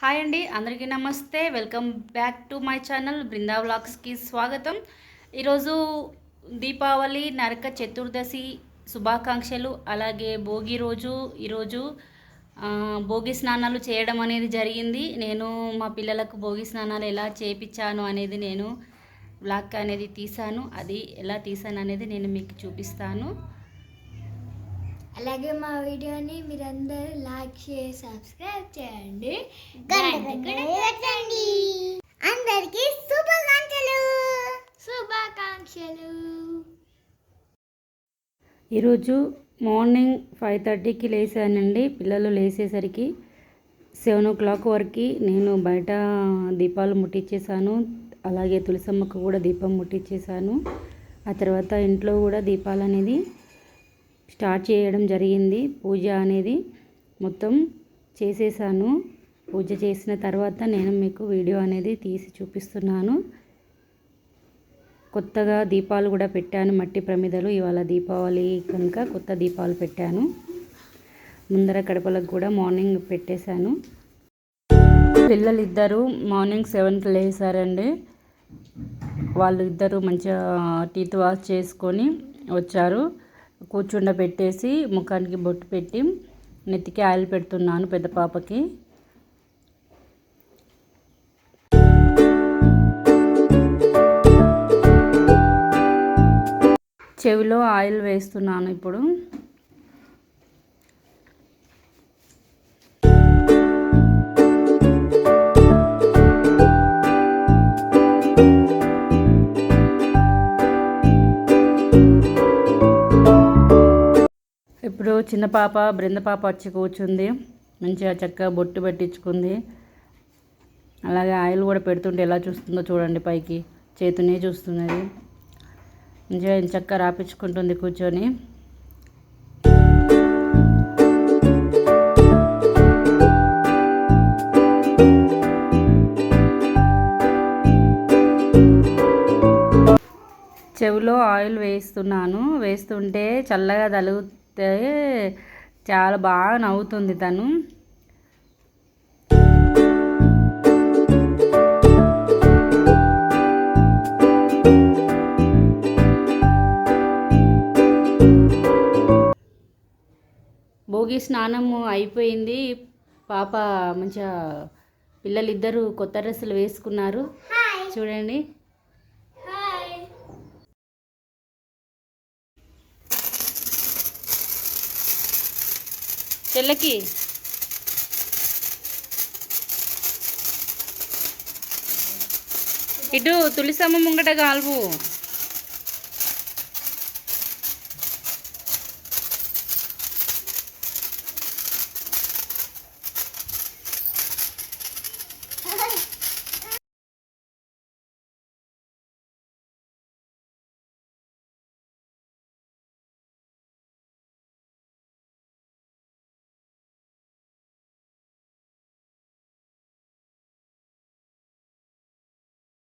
Hi అండి అందరికీ నమస్తే. Welcome back to my channel Brinda వ్లాగ్స్కి స్వాగతం. ఈరోజు దీపావళి నరక చతుర్దశి శుభాకాంక్షలు అలాగే భోగి రోజు ఈరోజు భోగి స్నానాలు చేయడం అనేది జరిగింది. నేను మా పిల్లలకు భోగి స్నానాలు ఎలా చేపించాను అనేది నేను బ్లాగ్ అనేది తీసాను అది ఎలా తీసాను అనేది నేను మీకు చూపిస్తాను. అలాగే మా వీడియోని మీరందరూ లైక్ షేర్ సబ్స్క్రైబ్ చేయండి. పెట్టండి. అందరికి శుభాకాంక్షలు. శుభాకాంక్షలు. ఈరోజు మార్నింగ్ ఫైవ్ థర్టీకి లేసానండి పిల్లలు లేసేసరికి సెవెన్ ఓ క్లాక్ వరకు నేను బయట దీపాలు ముట్టించేసాను అలాగే తులసమ్మకు కూడా దీపం ముట్టించేసాను ఆ తర్వాత ఇంట్లో కూడా దీపాలు అనేది స్టార్ట్ చేయడం జరిగింది. పూజ అనేది మొత్తం చేసేసాను. పూజ చేసిన తర్వాత నేను మీకు వీడియో అనేది తీసి చూపిస్తున్నాను. కొత్తగా దీపాలు కూడా పెట్టాను. మట్టి ప్రమిదలు ఇవాళ దీపావళి కనుక కొత్త దీపాలు పెట్టాను. ముందర కడపలకు కూడా మార్నింగ్ పెట్టేశాను. పిల్లలు ఇద్దరు మార్నింగ్ సెవెన్కి లేసారండి వాళ్ళు ఇద్దరు మంచిగా టీత్ వాష్ చేసుకొని వచ్చారు. కూర్చుండబెట్టేసి ముఖానికి బొట్టు పెట్టి నెత్తికి ఆయిల్ పెడుతున్నాను పెద్ద పాపకి. చెవిలో ఆయిల్ వేస్తున్నాను ఇప్పుడు. ఇప్పుడు చిన్న పాప బృంద పాప వచ్చి కూర్చుంది. మంచిగా చక్కగా బొట్టు పెట్టించుకుంది. అలాగే ఆయిల్ కూడా పెడుతుంటే ఎలా చూస్తుందో చూడండి పైకి. చేతునే చూస్తున్నది. మంచిగా చక్కగా రాపించుకుంటుంది కూర్చొని. చెవిలో ఆయిల్ వేస్తున్నాను. వేస్తుంటే చల్లగా తలుగు తలిగితే చాలా బాగా నవ్వుతుంది తను. భోగి స్నానము అయిపోయింది. పాప మంచిగా పిల్లలిద్దరూ కొత్త డ్రెస్సులు వేసుకున్నారు. చూడండి. చెల్లకి ఇటు తులిసమ్మ ముంగట కాల్పు